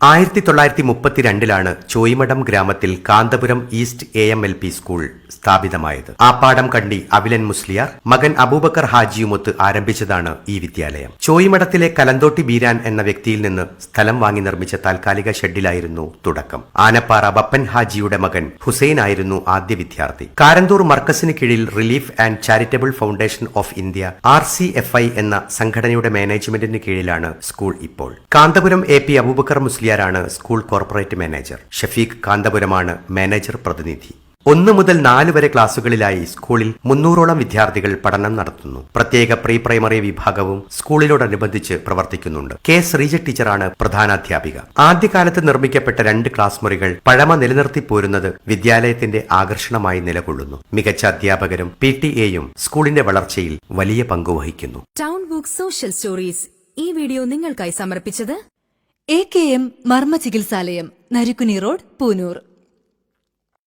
ആയിരത്തി തൊള്ളായിരത്തി മുപ്പത്തിരണ്ടിലാണ് ചോയ്മഠം ഗ്രാമത്തിൽ Kanthapuram east A M L P school. സ്ഥാപിതമായത്. ആപ്പാടം കണ്ടി അവിലൻ മുസ്ലിയാർ മകൻ അബൂബക്കർ ഹാജിയുമൊത്ത് ആരംഭിച്ചതാണ് ഈ വിദ്യാലയം. ചോയിമഠത്തിലെ കലന്തോട്ടി ബീരാൻ എന്ന വ്യക്തിയിൽ നിന്ന് സ്ഥലം വാങ്ങി നിർമ്മിച്ച താൽക്കാലിക ഷെഡിലായിരുന്നു തുടക്കം. ആനപ്പാറ ബപ്പൻ ഹാജിയുടെ മകൻ ഹുസൈൻ ആയിരുന്നു ആദ്യ വിദ്യാർത്ഥി. കാരന്തൂർ മർക്കസിന് കീഴിൽ relief and charitable foundation of India R C F I എന്ന സംഘടനയുടെ മാനേജ്മെന്റിന് കീഴിലാണ് സ്കൂൾ ഇപ്പോൾ. കാന്തപുരം എ പി അബൂബക്കർ മുസ്ലിയാരാണ് സ്കൂൾ കോർപ്പറേറ്റ് മാനേജർ. ഷഫീഖ് കാന്തപുരമാണ് മാനേജർ പ്രതിനിധി. ഒന്ന് മുതൽ നാല് വരെ ക്ലാസുകളിലായി സ്കൂളിൽ മുന്നൂറോളം വിദ്യാർത്ഥികൾ പഠനം നടത്തുന്നു. പ്രത്യേക പ്രീ പ്രൈമറി വിഭാഗവും സ്കൂളിനോടനുബന്ധിച്ച് പ്രവർത്തിക്കുന്നുണ്ട്. കെ ശ്രീജ ടീച്ചറാണ് പ്രധാനാധ്യാപിക. ആദ്യകാലത്ത് നിർമ്മിക്കപ്പെട്ട രണ്ട് ക്ലാസ് മുറികൾ പഴമ നിലനിർത്തി പോരുന്നത് വിദ്യാലയത്തിന്റെ ആകർഷണമായി നിലകൊള്ളുന്നു. മികച്ച അധ്യാപകരും പി ടി എയും സ്കൂളിന്റെ വളർച്ചയിൽ വലിയ പങ്കുവഹിക്കുന്നു ടൗൺ ബുക്ക് സോഷ്യൽ സ്റ്റോറീസ് ഈ വീഡിയോ നിങ്ങൾക്കായി സമർപ്പിച്ചത് A K M marma ചികിത്സാലയം Narikkuni road Poonoor.